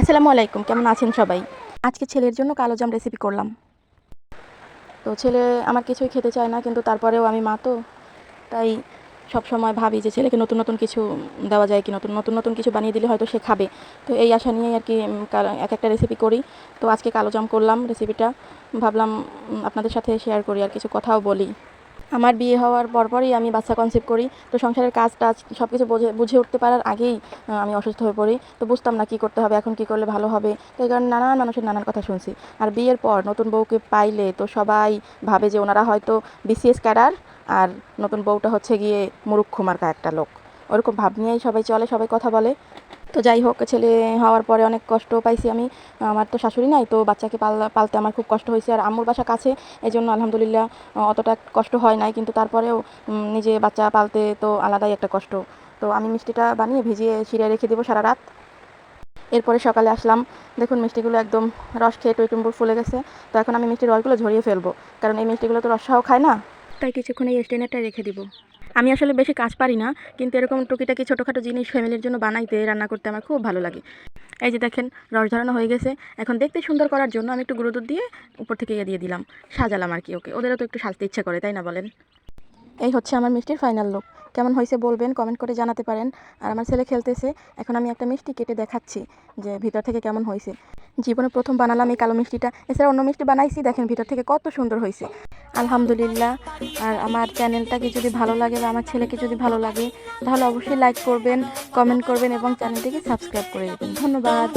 আসসালামু আলাইকুম, কেমন আছেন সবাই? আজকে ছেলের জন্য কালো জাম রেসিপি করলাম। তো ছেলে আমার কিছুই খেতে চায় না, কিন্তু তারপরেও আমি মা তো, তাই সব সময় ভাবি যে ছেলেকে নতুন নতুন কিছু দেওয়া যায় কি নতুন নতুন নতুন কিছু বানিয়ে দিলে হয়তো সে খাবে। তো এই আশা নিয়েই আর কি এক একটা রেসিপি করি। তো আজকে কালো জাম করলাম রেসিপিটা ভাবলাম আপনাদের সাথে শেয়ার করি আর কিছু কথাও বলি। আমার বিয়ে হওয়ার পরপরই আমি বাচ্চা কনসেপ্ট করি। তো সংসারের কাজ টাজ সব কিছু বুঝে বুঝে উঠতে পারার আগেই আমি অসুস্থ হয়ে পড়ি। তো বুঝতাম না কী করতে হবে, এখন কী করলে ভালো হবে। তো এই কারণে নানান মানুষের নানান কথা শুনছি। আর বিয়ের পর নতুন বউকে পাইলে তো সবাই ভাবে যে ওনারা হয়তো বিসিএস ক্যাডার আর নতুন বউটা হচ্ছে গিয়ে মুরুক্ষ মার্কা একটা লোক। ওরকম ভাব নিয়েই সবাই চলে, সবাই কথা বলে। তো যাই হোক, ছেলে হওয়ার পরে অনেক কষ্ট পাইছি আমি। আমার তো শাশুড়ি নাই, তো বাচ্চাকে পাল, পালতে আমার খুব কষ্ট হয়েছে। আর আম্মুর বাসা কাছে এই জন্য আলহামদুলিল্লাহ অতটা কষ্ট হয় নাই। কিন্তু তারপরেও নিজে বাচ্চা পালতে তো আলাদাই একটা কষ্ট। তো আমি মিষ্টিটা বানিয়ে ভিজিয়ে শিরায় রেখে দেবো সারা রাত। এরপরে সকালে আসলাম। দেখুন, মিষ্টিগুলো একদম রস খেয়ে টইটুম্বুর ফুলে গেছে। তো এখন আমি মিষ্টির রসগুলো ঝরিয়ে ফেলব। কারণ এই মিষ্টিগুলো তো রসাও খায় না। তাই কিছুক্ষণ এই স্টেনারটা রেখে দিব। আমি আসলে বেশি কাজ পারি না, কিন্তু এরকম টুকিটাকি ছোটোখাটো জিনিস ফ্যামিলির জন্য বানাইতে, রান্না করতে আমার খুব ভালো লাগে। এই যে দেখেন, রস ঝরানো হয়ে গেছে। এখন দেখতে সুন্দর করার জন্য আমি একটু গুঁড়ো দুধ দিয়ে উপর থেকে ইয়ে দিয়ে দিলাম। সাজালাম আর কি ওকে। ওদেরও তো একটু সাজতে ইচ্ছা করে, তাই না বলেন? এই হচ্ছে আমার মিষ্টির ফাইনাল লুক কেমন হয়েছে বলবেন কমেন্ট করে জানাতে পারেন। আর আমার ছেলে খেলতেছে, এখন আমি একটা মিষ্টি কেটে দেখাচ্ছি যে ভিতর থেকে কেমন হয়েছে। জীবনে প্রথম বানালাম এই কালো মিষ্টিটা। এছাড়া অন্য মিষ্টি বানাইছি, দেখেন ভিতর থেকে কত সুন্দর হয়েছে। আলহামদুলিল্লাহ। আর আমার চ্যানেলটাকে যদি ভালো লাগে বা আমার ছেলেকে যদি ভালো লাগে, তাহলে অবশ্যই লাইক করবেন কমেন্ট করবেন এবং চ্যানেলটিকে সাবস্ক্রাইব করে দেবেন। ধন্যবাদ।